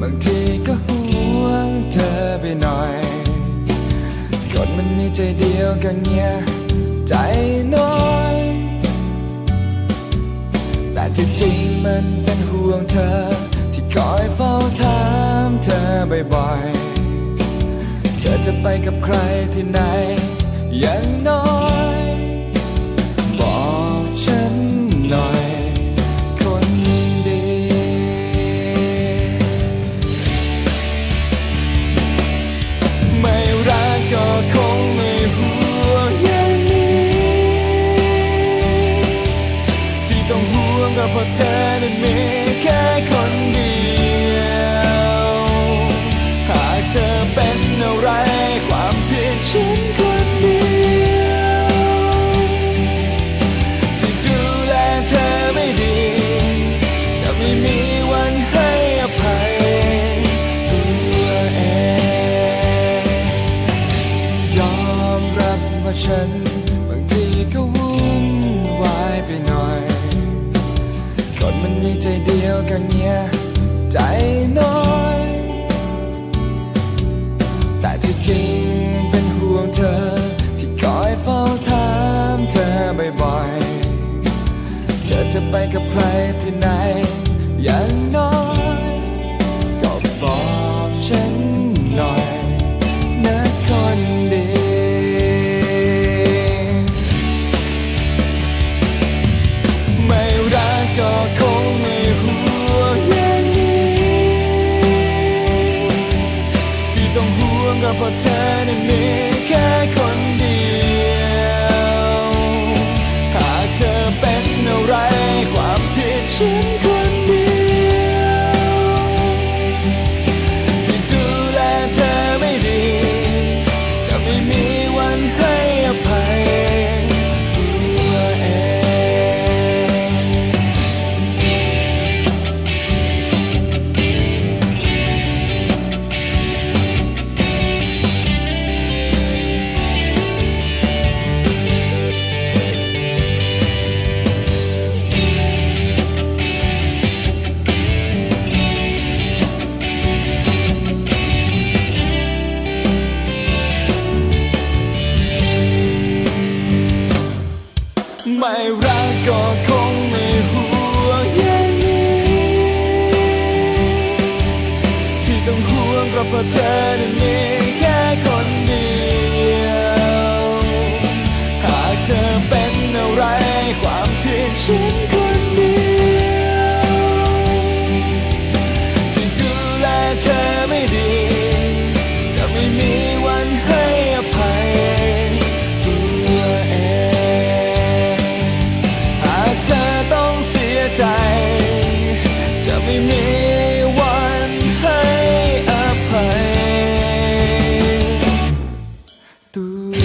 บางทีก็ห่วงเธอไปหน่อย คนมันมีใจเดียวกันเงี้ยใจน้อย แต่ที่จริงมันเป็นห่วงเธอ ที่คอยเฝ้าถามเธอบ่อยๆ เธอจะไปกับใครที่ไหนอย่างน้อย ฉัน บางทีก็วุ่นวายไปหน่อย คนมันมีใจเดียวกันเนี่ยใจน้อย แต่ที่จริงเป็นห่วงเธอ ที่คอยเฝ้าถามเธอบ่อยๆ เธอจะไปกับใครที่ไหนอย่างน้อย ก็เพราะเธอนั้นมีแค่ ไม่รักก็คงไม่ห่วงอย่างนี้ ที่ต้องห่วงก็เพราะเธอนั้นมีแค่คนเดียว หากเธอเป็นอะไรความผิดฉัน จะไม่มีวันให้อภัยตัว